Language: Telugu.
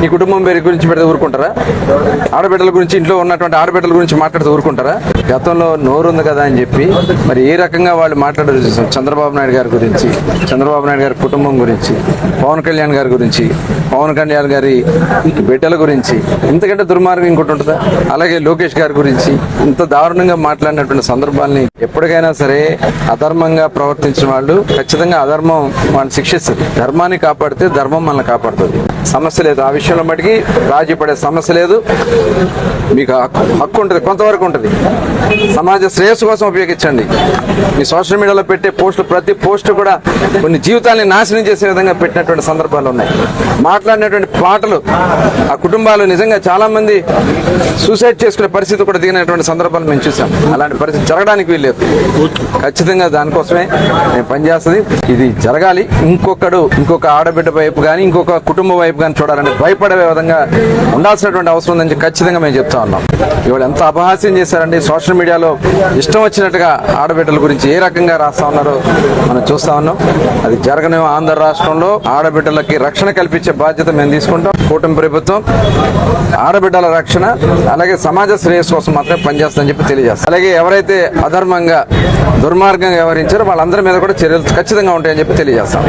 నీ కుటుంబం పేరు గురించి పెడితే ఊరుకుంటారా? ఆడబిడ్డల గురించి ఇంట్లో ఉన్నటువంటి ఆడబిడ్డల గురించి మాట్లాడితే ఊరుకుంటారా? గతంలో నోరుంది కదా అని చెప్పి మరి ఏ రకంగా వాళ్ళు మాట్లాడారు చంద్రబాబు నాయుడు గారి గురించి చంద్రబాబు నాయుడు గారి కుటుంబం గురించి పవన్ కళ్యాణ్ గారి గురించి పవన్ కళ్యాణ్ గారి బిడ్డల గురించి ఇంతకంటే దుర్మార్గం ఇంకోటి ఉంటుందా? అలాగే లోకేష్ గారి గురించి ఇంత దారుణంగా మాట్లాడినటువంటి సందర్భాల్ని ఎప్పటికైనా సరే అధర్మంగా ప్రవర్తించిన వాళ్ళు ఖచ్చితంగా అధర్మం వాళ్ళని శిక్షిస్తుంది. ధర్మాన్ని కాపాడితే ధర్మం మనల్ని కాపాడుతుంది. సమస్య లేదు ఆ విషయంలో మటుకి రాజీ పడే సమస్య లేదు. మీకు హక్కు ఉంటుంది కొంతవరకు ఉంటుంది. సమాజ శ్రేయస్సు కోసం ఉపయోగించండి. మీ సోషల్ మీడియాలో పెట్టే పోస్టులు ప్రతి పోస్ట్ కూడా కొన్ని జీవితాన్ని నాశనం చేసే విధంగా పెట్టినటువంటి సందర్భాలు ఉన్నాయి. మాట్లాడినటువంటి పాటలు ఆ కుటుంబాలు నిజంగా చాలామంది సూసైడ్ చేసుకునే పరిస్థితి కూడా దిగినటువంటి సందర్భాలు మేము చూసాం అలాంటి పరిస్థితి జరగడానికి వీల్లేదు. ఖచ్చితంగా దానికోసమే మేము పనిచేస్తుంది. ఇది జరగాలి. ఇంకొకడు ఇంకొక ఆడబిడ్డ వైపు కానీ ఇంకొక కుటుంబ వైపు కానీ చూడాలని భయపడే విధంగా ఉండాల్సినటువంటి అవసరం ఉందని ఖచ్చితంగా మేము చెప్తా ఉన్నాం. ఇవాళ ఎంత అపహాస్యం చేశారండి సోషల్ మీడియాలో ఇష్టం వచ్చినట్టుగా ఆడబిడ్డల గురించి ఏ రకంగా రాస్తా ఉన్నారో మనం చూస్తా ఉన్నాం. అది జరగని ఆంధ్ర రాష్ట్రంలో ఆడబిడ్డలకి రక్షణ కల్పించే బాధ్యత మేము తీసుకుంటాం. కూటమి ప్రభుత్వం ఆడబిడ్డల రక్షణ అలాగే సమాజ శ్రేయస్సు కోసం మాత్రమే పనిచేస్తుందని చెప్పి తెలియజేస్తాం. అలాగే ఎవరైతే అధర్మంగా దుర్మార్గంగా వ్యవహరించారో వాళ్ళందరి మీద కూడా చర్యలు ఖచ్చితంగా ఉంటాయని చెప్పి తెలియజేస్తాం.